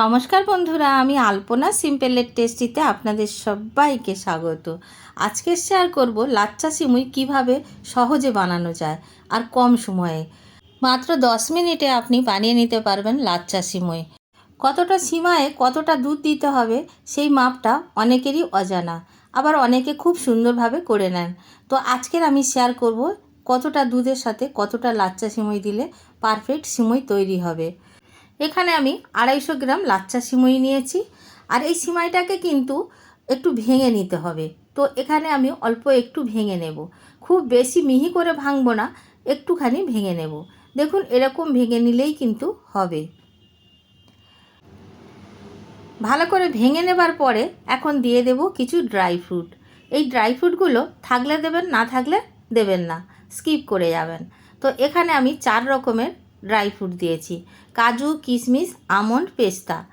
নমস্কার বন্ধুরা, আমি আলপনা সিম্পলের টেস্টিতে আপনাদের সবাইকে স্বাগত। আজকে শেয়ার করব লাচ্চা সিমুই কীভাবে সহজে বানানো যায় আর কম সময়ে। মাত্র দশ মিনিটে আপনি বানিয়ে নিতে পারবেন লাচ্চা সিমুই। কতটা সীমায় কতটা দুধ দিতে হবে সেই মাপটা অনেকেরই অজানা, আবার অনেকে খুব সুন্দরভাবে করে নেন। তো আজকের আমি শেয়ার করব কতটা দুধের সাথে কতটা লাচ্চা সিমুই দিলে পারফেক্ট সিমুই তৈরি হবে। এখানে আমি আড়াইশো গ্রাম লাচ্চা সিমই নিয়েছি। আর এই সিমাইটাকে কিন্তু একটু ভেঙে নিতে হবে। তো এখানে আমি অল্প একটু ভেঙে নেব। খুব বেশি মিহি করে ভাঙবো না, একটুখানি ভেঙে নেব। দেখুন, এরকম ভেঙে নিলেই কিন্তু হবে। ভালো করে ভেঙে নেবার পরে এখন দিয়ে দেব কিছু ড্রাই ফ্রুট। এই ড্রাই ফ্রুটগুলো থাকলে দেবেন, না থাকলে দেবেন না। স্কিপ করে যাবেন। তো এখানে আমি চার রকমের ড্রাই ফ্রুট দিয়েছি। কাজু কিশমিশ আমন্ড, পেস্তা।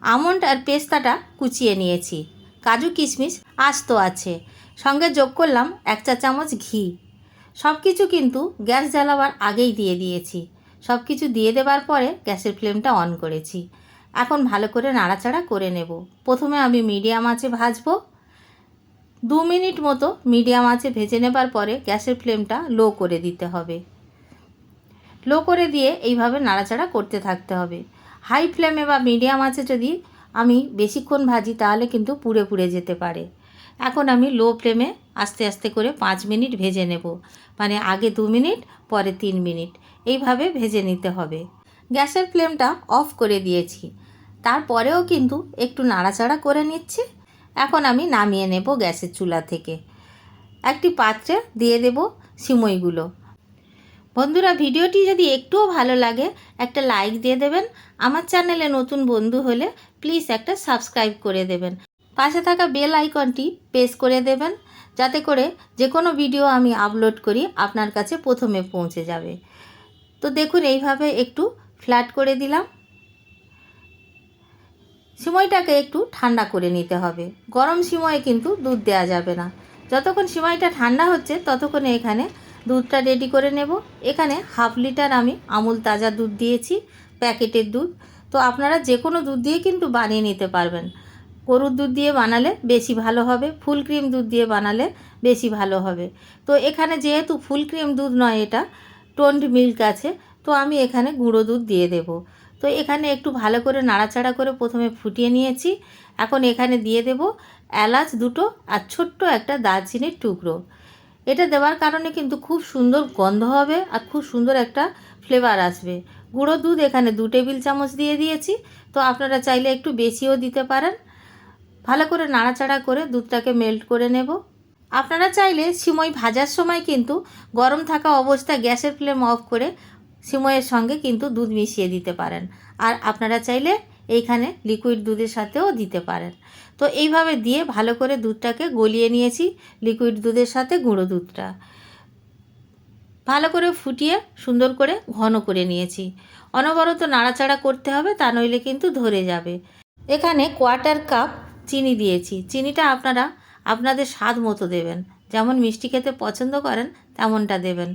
আমন্ড আর পেস্তাটা কুচিয়ে নিয়েছি। কাজু কিশমিশ আস্ত আছে। সঙ্গে যোগ করলাম এক চা চামচ ঘি। সব কিছু কিন্তু গ্যাস জ্বালাবার আগেই দিয়ে দিয়েছি। সব কিছু দিয়ে দেবার পরে গ্যাসের ফ্লেমটা অন করেছি। এখন ভালো করে নাড়াচাড়া করে নেব। প্রথমে আমি মিডিয়াম আঁচে ভাজবো। দু মিনিট মতো মিডিয়াম আঁচে ভেজে নেবার পরে গ্যাসের ফ্লেমটা লো করে দিতে হবে। লো করে দিয়ে এইভাবে নাড়াচাড়া করতে থাকতে হবে। হাই ফ্লেমে বা মিডিয়াম আছে যদি আমি বেশিক্ষণ ভাজি, তাহলে কিন্তু পুড়ে পুড়ে যেতে পারে। এখন আমি লো ফ্লেমে আস্তে আস্তে করে পাঁচ মিনিট ভেজে নেব। মানে আগে দু মিনিট, পরে তিন মিনিট। এইভাবে ভেজে নিতে হবে। গ্যাসের ফ্লেমটা অফ করে দিয়েছি। তারপরেও কিন্তু একটু নাড়াচাড়া করে নিচ্ছি। এখন আমি নামিয়ে নেব গ্যাসের চুলা থেকে। একটি পাত্রে দিয়ে দেব সিমইগুলো। বন্ধুরা, ভিডিওটি যদি একটুও ভালো লাগে, একটা লাইক দিয়ে দেবেন। আমার চ্যানেলে নতুন বন্ধু হলে প্লিজ একটা সাবস্ক্রাইব করে দেবেন। পাশে থাকা বেল আইকনটি প্রেস করে দেবেন, যাতে করে যে কোনো ভিডিও আমি আপলোড করি, আপনার কাছে প্রথমে পৌঁছে যাবে। তো দেখুন, এইভাবে একটু ফ্ল্যাট করে দিলাম। সিমইটাকে একটু ঠান্ডা করে নিতে হবে। গরম সিময়ে কিন্তু দুধ দেওয়া যাবে না। যতক্ষণ সিমইটা ঠান্ডা হচ্ছে, ততক্ষণে এখানে দুধটা রেডি করে নেব। এখানে হাফ লিটার আমি আমুল তাজা দুধ দিয়েছি, প্যাকেটের দুধ। তো আপনারা যে কোনো দুধ দিয়ে কিন্তু বানিয়ে নিতে পারবেন। গরুর দুধ দিয়ে বানালে বেশি ভালো হবে, ফুল ক্রিম দুধ দিয়ে বানালে বেশি ভালো হবে। তো এখানে যেহেতু ফুল ক্রিম দুধ নয় এটা টোন্ড মিল্ক আছে, তো আমি এখানে গুঁড়ো দুধ দিয়ে দেব। তো এখানে একটু ভালো করে নাড়াচাড়া করে প্রথমে ফুটিয়ে নিয়েছি। এখন এখানে দিয়ে দেব এলাচ দুটো আর ছোট্ট একটা দারচিনির টুকরো। এটা দেওয়ার কারণে কিন্তু খুব সুন্দর গন্ধ হবে আর খুব সুন্দর একটা ফ্লেভার আসবে। গুঁড়ো দুধ এখানে দু টেবিল চামচ দিয়ে দিয়েছি, তো আপনারা চাইলে একটু বেশিও দিতে পারেন। ভালো করে নাড়াচাড়া করে দুধটাকে মেল্ট করে নেব। আপনারা চাইলে সিমই ভাজার সময় কিন্তু গরম থাকা অবস্থায় গ্যাসের ফ্লেম অফ করে সিমইয়ের সঙ্গে কিন্তু দুধ মিশিয়ে দিতে পারেন। আর আপনারা চাইলে এইখানে লিকুইড দুধের সাথেও দিতে পারেন। তো এইভাবে দিয়ে ভালো করে দুধটাকে গলিয়ে নিয়েছি লিকুইড দুধের সাথে গুঁড়ো দুধটা। ভালো করে ফুটিয়ে সুন্দর করে ঘন করে নিয়েছি। অনবরত নাড়াচাড়া করতে হবে, তা নইলে কিন্তু ধরে যাবে। এখানে কোয়ার্টার কাপ চিনি দিয়েছি। চিনিটা আপনারা আপনাদের স্বাদ মতো দেবেন। যেমন মিষ্টি খেতে পছন্দ করেন, তেমনটা দেবেন।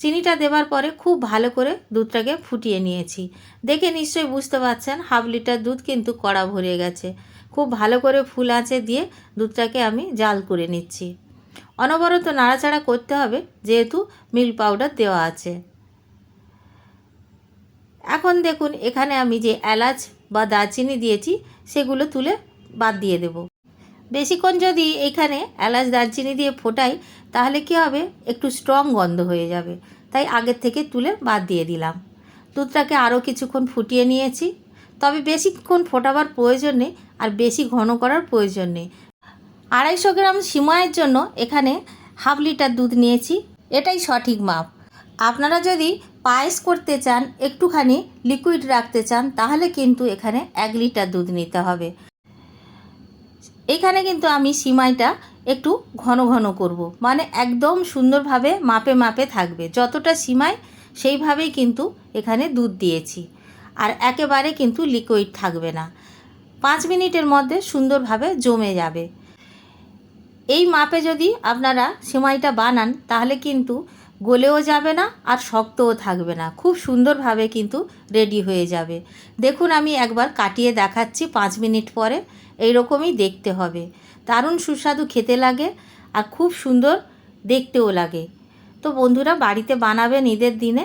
চিনিটা দেওয়ার পরে খুব ভালো করে দুধটাকে ফুটিয়ে নিয়েছি। দেখে নিশ্চয়ই বুঝতে পারছেন, হাফ লিটার দুধ কিন্তু কড়া ভরে গেছে। খুব ভালো করে ফুল আঁচে দিয়ে দুধটাকে আমি জাল করে নিচ্ছি। অনবরত নাড়াচাড়া করতে হবে, যেহেতু মিল্ক পাউডার দেওয়া আছে। এখন দেখুন, এখানে আমি যে এলাচ বা দারচিনি দিয়েছি, সেগুলো তুলে বাদ দিয়ে দেব। বেশিক্ষণ যদি এখানে এলাচ দারচিনি দিয়ে ফোটাই, তাহলে কী হবে? একটু স্ট্রং গন্ধ হয়ে যাবে। তাই আগের থেকে তুলে বাদ দিয়ে দিলাম। দুধটাকে আরও কিছুক্ষণ ফুটিয়ে নিয়েছি। তবে বেশিক্ষণ ফোটাবার প্রয়োজন নেই আর বেশি ঘন করার প্রয়োজন নেই। আড়াইশো গ্রাম সিমাইয়ের জন্য এখানে হাফ লিটার দুধ নিয়েছি। এটাই সঠিক মাপ। আপনারা যদি পায়েস করতে চান, একটুখানি লিকুইড রাখতে চান, তাহলে কিন্তু এখানে এক লিটার দুধ নিতে হবে। এখানে কিন্তু আমি সিমাইটা একটু ঘন ঘন করব। মানে একদম সুন্দরভাবে মাপে মাপে থাকবে। যতটা সিমাই, সেইভাবেই কিন্তু এখানে দুধ দিয়েছি। আর একেবারে কিন্তু লিকুইড থাকবে না। পাঁচ মিনিটের মধ্যে সুন্দরভাবে জমে যাবে। এই মাপে যদি আপনারা সিমাইটা বানান, তাহলে কিন্তু গলেও যাবে না আর শক্তও থাকবে না। খুব সুন্দরভাবে কিন্তু রেডি হয়ে যাবে। দেখুন আমি একবার কাটিয়ে দেখাচ্ছি পাঁচ মিনিট পরে, এইরকমই দেখতে হবে। দারুণ সুস্বাদু খেতে লাগে আর খুব সুন্দর দেখতেও লাগে। তো বন্ধুরা, বাড়িতে বানাবেন ঈদের দিনে